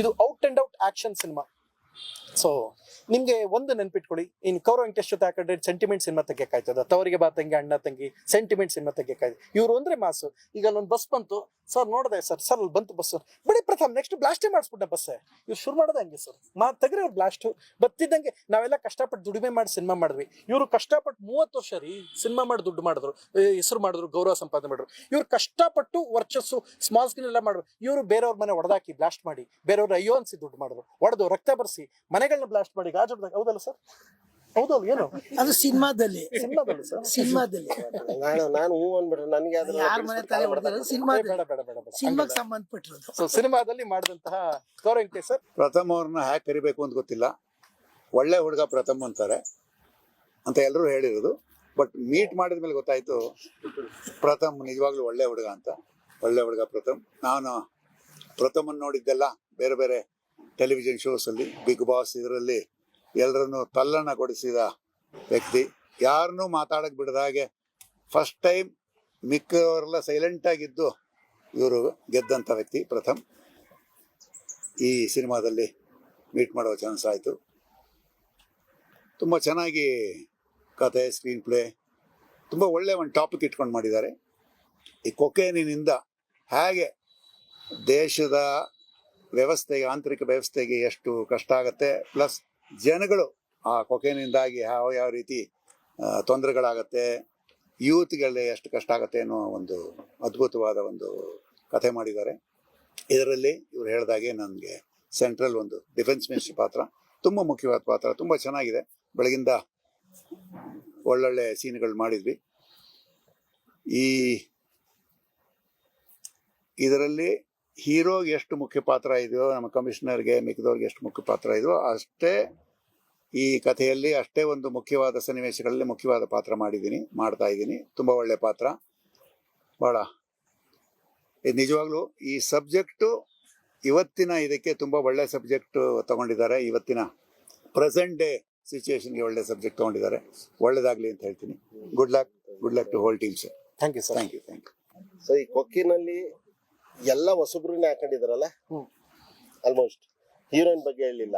ಇದು out and out action cinema. So ನಿಮ್ಗೆ ಒಂದು ನೆನ್ಪಿಟ್ಕೊಳ್ಳಿ. ಇನ್ ಕೌರ ವೆಂಕಟೇಶ್ ಜೊತೆ ಹಾಕೊಂಡ್ರೆ ಸೆಂಟಿಮೆಂಟ್ ಸಿನಿಮಾ ತೆಗಿಯಕಾಯ್ತದ? ತವರಿಗೆ ಬಾ ತಂಗಿ, ಅಣ್ಣ ತಂಗಿ ಸೆಂಟಿಮೆಂಟ್ ಸಿನಿಮಾ ತೆಗಿಯಕಾಯ್ತು ಇವ್ರು ಅಂದ್ರೆ ಮಾಸು. ಈಗ ಅಲ್ಲೊಂದು ಬಸ್ ಬಂತು. ಸರ್, ನೋಡಿದೆ ಸರ್. ಸರ್, ಅಲ್ಲಿ ಬಂತು ಬಸ್ ಬಿಡಿ ಪ್ರಥಮ್ ನೆಕ್ಸ್ಟ್ ಬ್ಲಾಸ್ಟೇ ಮಾಡಿಸ್ಬಿಟ್ಟೆ ಬಸ್ ಇವ್ರು ಶುರು ಮಾಡೋದು ಹಂಗೆ ಸರ್. ಮಾ ತೆಗ್ರಿ ಅವ್ರು ಬ್ಲಾಸ್ಟ್ ಬತ್ತಿದ್ದಂಗೆ ನಾವೆಲ್ಲ ಕಷ್ಟಪಟ್ಟು ದುಡಿಮೆ ಮಾಡಿ ಸಿನಿಮಾ ಮಾಡಿದ್ವಿ. ಇವರು ಕಷ್ಟಪಟ್ಟು ಮೂವತ್ತು ವರ್ಷ ರೀ ಸಿನಿಮಾ ಮಾಡಿ ದುಡ್ಡು ಮಾಡಿದ್ರು. ಹೆಸರು ಮಾಡಿದ್ರು, ಗೌರವ ಸಂಪಾದನೆ ಮಾಡಿದ್ರು. ಇವ್ರು ಕಷ್ಟಪಟ್ಟು ವರ್ಚಸ್ಸು ಸ್ಮಾಲ್ ಸ್ಕ್ರೀನ್ ಎಲ್ಲ ಮಾಡಿದ್ರು. ಇವರು ಬೇರೆಯವ್ರ ಮನೆ ಹೊಡೆದಾಕಿ ಬ್ಲಾಸ್ಟ್ ಮಾಡಿ. ಬೇರೆಯವ್ರ ಅಯ್ಯೋ ಅನ್ಸಿ ದುಡ್ಡು ಮಾಡಿದ್ರು. ಹೊಡೆದು ರಕ್ತ ಬರ್ಸಿ ಮನೆಗಳನ್ನ ಬ್ಲಾಸ್ಟ್ ಮಾಡಿ ಗಾಜು ಹೌದಲ್ಲ ಸರ್ ಹೌದಲ್ಲ ಏನು? ಅದು ಸಿನಿಮಾದಲ್ಲಿ. ಸಿನಿಮಾದಲ್ಲಿ ಸರ್ ಸಿನಿಮಾದಲ್ಲಿ. ನಾನು ನಾನು ಹೂ ಅಂದ್ಬಿಟ್ರೆ ನನಗೆ ಅದ್ರ ಯಾರ ಮನೆ ತಲೆ ಹೊಡೆದಿರೋದು ಬೇಡ ಸಿನಿಮಾದಲ್ಲಿ ಬೇಡ ಬೇಡ ಬೇಡ ಸಿನಿಮಾಗೆ ಸಂಬಂಧಪಟ್ಟಿರೋದು. ಸೊ ಸಿನಿಮಾದಲ್ಲಿ ಮಾಡಿದಂತಹ ಗೌರವ್ ಸರ್ ಪ್ರಥಮ್ ಅವ್ರನ್ನ ಹ್ಯಾಕ್ ಕರಿಬೇಕು ಅಂತ ಗೊತ್ತಿಲ್ಲ. ಒಳ್ಳೆ ಹುಡುಗ ಪ್ರಥಮ್ ಅಂತಾರೆ ಅಂತ ಎಲ್ಲರೂ ಹೇಳಿರೋದು. ಬಟ್ ಮೀಟ್ ಮಾಡಿದ ಮೇಲೆ ಗೊತ್ತಾಯ್ತು ಪ್ರಥಮ್ ನಿಜವಾಗ್ಲೂ ಒಳ್ಳೆ ಹುಡುಗ ಅಂತ. ಒಳ್ಳೆ ಹುಡುಗ ಪ್ರಥಮ್. ನಾನು ಪ್ರಥಮನ್ ನೋಡಿದ್ದೆಲ್ಲ ಬೇರೆ ಬೇರೆ ಟೆಲಿವಿಷನ್ ಶೋಸ್ ಅಲ್ಲಿ ಬಿಗ್ ಬಾಸ್ ಇದರಲ್ಲಿ ಎಲ್ಲರನ್ನು ತಲ್ಲಣಗೊಳಿಸಿದ ವ್ಯಕ್ತಿ. ಯಾರನ್ನೂ ಮಾತಾಡಕ್ಕೆ ಬಿಡದ ಹಾಗೆ ಫಸ್ಟ್ ಟೈಮ್ ಮಿಕ್ಕವರೆಲ್ಲ ಸೈಲೆಂಟ್ ಆಗಿದ್ದು ಇವರು ಗೆದ್ದಂಥ ವ್ಯಕ್ತಿ ಪ್ರಥಮ್. ಈ ಸಿನಿಮಾದಲ್ಲಿ ಮೀಟ್ ಮಾಡೋ ಚಾನ್ಸ್ ಆಯಿತು. ತುಂಬ ಚೆನ್ನಾಗಿ ಕತೆ ಸ್ಕ್ರೀನ್ ಪ್ಲೇ ತುಂಬ ಒಳ್ಳೆ ಒಂದು ಟಾಪಿಕ್ ಇಟ್ಕೊಂಡು ಮಾಡಿದ್ದಾರೆ. ಈ ಕೊಕೇನಿನಿಂದ ಹೇಗೆ ದೇಶದ ವ್ಯವಸ್ಥೆಗೆ, ಆಂತರಿಕ ವ್ಯವಸ್ಥೆಗೆ ಎಷ್ಟು ಕಷ್ಟ ಆಗುತ್ತೆ, ಪ್ಲಸ್ ಜನಗಳು ಆ ಕೊಕೇನಿಂದಾಗಿ ಯಾವ ಯಾವ ರೀತಿ ತೊಂದರೆಗಳಾಗತ್ತೆ ಯೂತ್ಗಳಿಗೆ ಎಷ್ಟು ಕಷ್ಟ ಆಗುತ್ತೆ ಅನ್ನೋ ಒಂದು ಅದ್ಭುತವಾದ ಒಂದು ಕಥೆ ಮಾಡಿದ್ದಾರೆ. ಇದರಲ್ಲಿ ಇವ್ರು ಹೇಳಿದಾಗೆ ನನಗೆ ಸೆಂಟ್ರಲ್ ಒಂದು ಡಿಫೆನ್ಸ್ ಮಿನಿಸ್ಟರ್ ಪಾತ್ರ ತುಂಬ ಮುಖ್ಯವಾದ ಪಾತ್ರ, ತುಂಬ ಚೆನ್ನಾಗಿದೆ. ಬೆಳಗಿಂದ ಒಳ್ಳೊಳ್ಳೆ ಸೀನ್ಗಳು ಮಾಡಿದ್ವಿ. ಈ, ಇದರಲ್ಲಿ ಹೀರೋಗೆ ಎಷ್ಟು ಮುಖ್ಯ ಪಾತ್ರ ಇದೆಯೋ ನಮ್ಮ ಕಮಿಷನರ್ಗೆ ಮಿಕ್ಕಿದವ್ರಿಗೆ ಎಷ್ಟು ಮುಖ್ಯ ಪಾತ್ರ ಇದೆಯೋ ಅಷ್ಟೇ ಈ ಕಥೆಯಲ್ಲಿ ಅಷ್ಟೇ ಒಂದು ಮುಖ್ಯವಾದ ಸನ್ನಿವೇಶಗಳಲ್ಲಿ ಮುಖ್ಯವಾದ ಪಾತ್ರ ಮಾಡಿದ್ದೀನಿ ಮಾಡ್ತಾ ಇದ್ದೀನಿ. ತುಂಬ ಒಳ್ಳೆ ಪಾತ್ರ. ಭಾಳ ಇದು ನಿಜವಾಗ್ಲೂ ಈ ಸಬ್ಜೆಕ್ಟು ಇವತ್ತಿನ ಇದಕ್ಕೆ ತುಂಬ ಒಳ್ಳೆ ಸಬ್ಜೆಕ್ಟ್ ತಗೊಂಡಿದ್ದಾರೆ. ಇವತ್ತಿನ ಪ್ರೆಸೆಂಟ್ ಡೇ ಸಿಚುವೇಶನ್ಗೆ ಒಳ್ಳೆ ಸಬ್ಜೆಕ್ಟ್ ತಗೊಂಡಿದ್ದಾರೆ. ಒಳ್ಳೇದಾಗ್ಲಿ ಅಂತ ಹೇಳ್ತೀನಿ. Good luck good luck to whole teams thank you sir thank you thank you so ಈ ಕೊಕ್ಕಿನಲ್ಲಿ ಎಲ್ಲ ಹೊಸಬ್ರನ್ನೇ ಹಾಕೊಂಡಿದಾರಲ್ಲ. ಆಲ್ಮೋಸ್ಟ್ ಹೀರೋಯಿನ್ ಬಗ್ಗೆ ಹೇಳಿಲ್ಲ.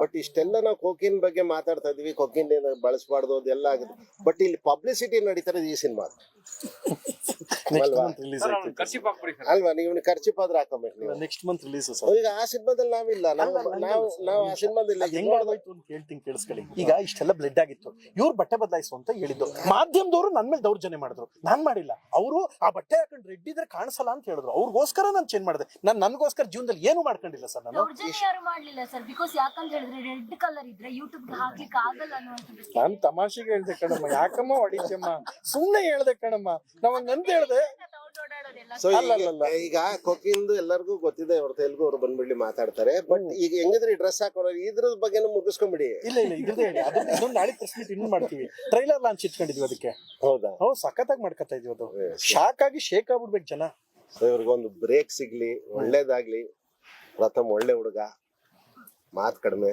ಬಟ್ ಇಷ್ಟೆಲ್ಲ ನಾವು ಕೊಕಿನ್ ಬಗ್ಗೆ ಮಾತಾಡ್ತಾ ಇದೀವಿ. ಕೊಕಿನ್ ಬಳಸಬಾರ್ದು ಅದೆಲ್ಲ ಆಗುತ್ತೆ. ಬಟ್ ಇಲ್ಲಿ ಪಬ್ಲಿಸಿಟಿ ನಡೀತಾರೆ ಈ ಸಿನಿಮಾ ನೆಕ್ಸ್ಟ್ ಮಂತ್ ರಿಲೀಸ್ ಅಲ್ವಾ? ನೀವು ಖರ್ಚಿಪ್ ಆದ್ರೆ ಹಾಕೋಬೇಕು ನೀವು. Next month release sir. ಈಗ ಆ ಸಿನಿಮಾದಲ್ಲಿ ನಾವಿಲ್ಲ. ನಾವು ನಾವು ನಾವು ಆ ಸಿನಿಮಾದಲ್ಲಿ ಹೆಂಗ್ ಮಾಡೋದಾಯ್ತು ಅಂತ ಕೇಳ್ತೀನಿ ಕೇಳಿಸ್ಕೊಳ್ಳಿ. ಈಗ ಇಷ್ಟೆಲ್ಲ ಬ್ಲಡ್ ಆಗಿತ್ತು. ಇವ್ರು ಬಟ್ಟೆ ಬದಲಾಯಿಸು ಅಂತ ಹೇಳಿದ್ದು. ಮಾಧ್ಯಮದವರು ನನ್ ಮೇಲೆ ದೌರ್ಜನ್ಯ ಮಾಡಿದ್ರು. ನಾನ್ ಮಾಡಿಲ್ಲ. ಅವರು ಆ ಬಟ್ಟೆ ಹಾಕೊಂಡು ರೆಡ್ ಇದ್ರೆ ಕಾಣಿಸಲ್ಲ ಅಂತ ಹೇಳಿದ್ರು. ಅವ್ರಿಗೋಸ್ಕರ ನಾನು ಚೇಂಜ್ ಮಾಡಿದೆ. ನಾನು ನನ್ಗೋಸ್ಕರ ಜೀವನದಲ್ಲಿ ಏನು ಮಾಡ್ಕೊಂಡಿಲ್ಲ ಸರ್ ನಾನು. ಮಾಡ್ಲಿಲ್ಲ ಸರ್? ಬಿಕಾಸ್ ಯಾಕಂತ ಹೇಳಿದ್ರೆ ರೆಡ್ ಕಲರ್ ಇದ್ರೆ ಯೂಟ್ಯೂಬ್ ಹಾಕ್ಲಿಕ್ಕೆ ಆಗಲ್ಲ ಅನ್ನುವಂಥದ್ದು. ನಾನ್ ತಮಾಷೆಗೆ ಹೇಳ್ದೆ ಕಣಮ್ಮ. ಯಾಕಮ್ಮ ಹೊಡಿಚಮ್ಮ ಸುಮ್ನೆ ಹೇಳ್ದೆ ಕಣಮ್ಮ. ನಾವ್ ಹಂಗಂತ ಹೇಳ್ದೆ. ಸೊ ಅಲ್ಲ, ಅಲ್ಲ, ಅಲ್ಲ. ಈಗ ಕೊಕ್ಕಿಂದು ಎಲ್ಲರಿಗೂ ಗೊತ್ತಿದೆ ಅವ್ರ ತೆಲುಗು ಅವ್ರು ಬಂದ್ಬಿಡ್ಲಿ ಮಾತಾಡ್ತಾರೆ. ಬಟ್ ಈಗ ಹೆಂಗಿದ್ರೆ ಡ್ರೆಸ್ ಹಾಕೋರು ಇದ್ರ ಬಗ್ಗೆನೂ ಮುಗಿಸ್ಕೊಂಬಿಡಿ. ಇಲ್ಲ ಇಲ್ಲ ಇದೇ ಹೇಳಿ. ಅದು ಇದೊಂದು ನಾಳೆ ಪ್ರೆಸ್ ಮೀಟ್ ಇನ್ನೂ ಮಾಡ್ತೀವಿ. ಟ್ರೈಲರ್ ಲಾಂಚ್ ಇಟ್ಕೊಂಡಿದ್ವಿ ಅದಕ್ಕೆ. ಹೌದಾ? ಹೌದು ಸಖತ್ತಾಗಿ ಮಾಡ್ಕೊತಾ ಇದೀವಿ ಅದು. ಶಾಕ್ ಆಗಿ ಶೇಕ್ ಆಗ್ಬಿಡ್ಬೇಕು ಜನ. ಸೊ ಇವ್ರಿಗೊಂದು ಬ್ರೇಕ್ ಸಿಗ್ಲಿ ಒಳ್ಳೇದಾಗ್ಲಿ. ಪ್ರಥಮ ಒಳ್ಳೆ ಹುಡುಗ ಮಾತ್ ಕಡಿಮೆ.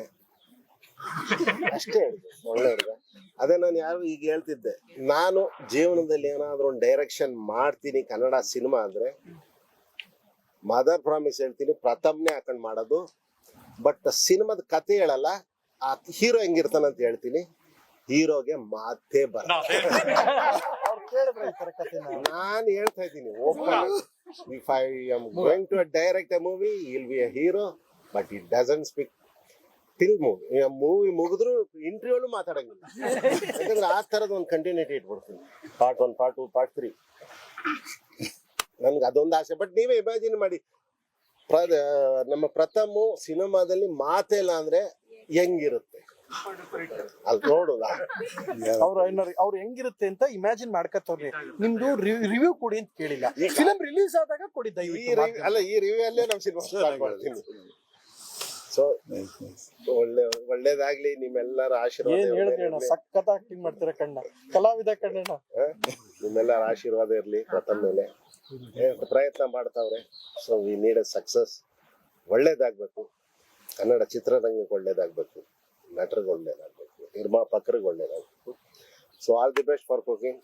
ಅಷ್ಟೇ ಒಳ್ಳೆಯವ್ರಿಗೆ. ಒಳ್ಳೆ ಅದೇ ನಾನು ಯಾರು ಈಗ ಹೇಳ್ತಿದ್ದೆ ನಾನು ಜೀವನದಲ್ಲಿ ಏನಾದ್ರೂ ಒಂದು ಡೈರೆಕ್ಷನ್ ಮಾಡ್ತೀನಿ ಕನ್ನಡ ಸಿನಿಮಾ ಅಂದ್ರೆ ಮದರ್ ಪ್ರಾಮಿಸ್ ಹೇಳ್ತೀನಿ ಪ್ರಥಮ್ನೇ ಹಾಕೊಂಡ್ ಮಾಡೋದು ಬಟ್ ಸಿನಿಮಾದ ಕತೆ ಹೇಳಲ್ಲ ಆ ಹೀರೋ ಹೆಂಗಿರ್ತಾನಂತ ಹೇಳ್ತೀನಿ ಹೀರೋಗೆ ಮಾತೇ ಬರ ನಾನು ಹೇಳ್ತಾ ಇದ್ದೀನಿ open if I am going to direct a movie I'll be a hero but it doesn't speak till movie movie ಮುಗಿದ್ರು ಇಂಟರ್ವ್ಯೂಲು ಮಾತಾಡಂಗಿಲ್ಲ. ಯಾಕಂದ್ರೆ ಆ ತರದ ಒಂದು continuity ಇಟ್ಬಿಡ್ತೀನಿ. Part one part two part three ನನ್ಗೆ ಅದೊಂದು ಆಸೆ. ಬಟ್ ನೀವೇ ಇಮ್ಯಾಜಿನ್ ಮಾಡಿ. ಪ್ರ ನಮ್ಮ ಪ್ರಥಮ ಸಿನಿಮಾದಲ್ಲಿ ಮಾತೇ ಇಲ್ಲ ಅಂದ್ರೆ ಹೆಂಗಿರುತ್ತೆ? ಅಲ್ಲಿ ನೋಡುದ? ಅವ್ರು ಅವ್ರು ಹೆಂಗಿರುತ್ತೆ ಅಂತ ಇಮ್ಯಾಜಿನ್ ಮಾಡ್ಕೋತವ್ರಿ ನಿಮ್ದು ರಿವ್ಯೂ ಕೊಡಿ ಅಂತ ಕೇಳಿಲ್ಲ. ಫಿಲಂ ರಿಲೀಸ್ ಆದಾಗ ಕೊಡಿ ಈ ದಯವಿಟ್ಟು review- ಅಲ್ಲ ಈ ರಿವ್ಯೂ ಅಲ್ಲೇ ನಮ್ ಸಿನಿಮಾ ಮಾಡ್ತೀನಿ. ಸೊ ಒಳ್ಳೆ ಒಳ್ಳೇದಾಗ್ಲಿ ನಿಮ್ಮೆಲ್ಲರ ಆಶೀರ್ವಾದ ಏನ್ ಅಣ್ಣ ಸಖತ್ ಆಕ್ಟಿಂಗ್ ಮಾಡ್ತೀರಾ ಕಣ್ಣ? ಕಲಾವಿದ ಕಣ್ಣ? ನಿಮ್ಮೆಲ್ಲರ ಆಶೀರ್ವಾದ ಇರ್ಲಿ ಪ್ರಥಮ್ ಮೇಲೆ. ಏ, ಪ್ರಯತ್ನ ಮಾಡ್ತಾವ್ರೆ. ಸೊ ವಿ ನೀಡ್ ಸಕ್ಸಸ್ ಒಳ್ಳೇದಾಗ್ಬೇಕು. ಕನ್ನಡ ಚಿತ್ರರಂಗಕ್ಕೆ ಒಳ್ಳೇದಾಗ್ಬೇಕು. ನಟರಿಗೆ ಒಳ್ಳೇದಾಗ್ಬೇಕು. ನಿರ್ಮಾಪಕರಿಗೆ ಒಳ್ಳೇದಾಗ್ಬೇಕು. So all the best for cooking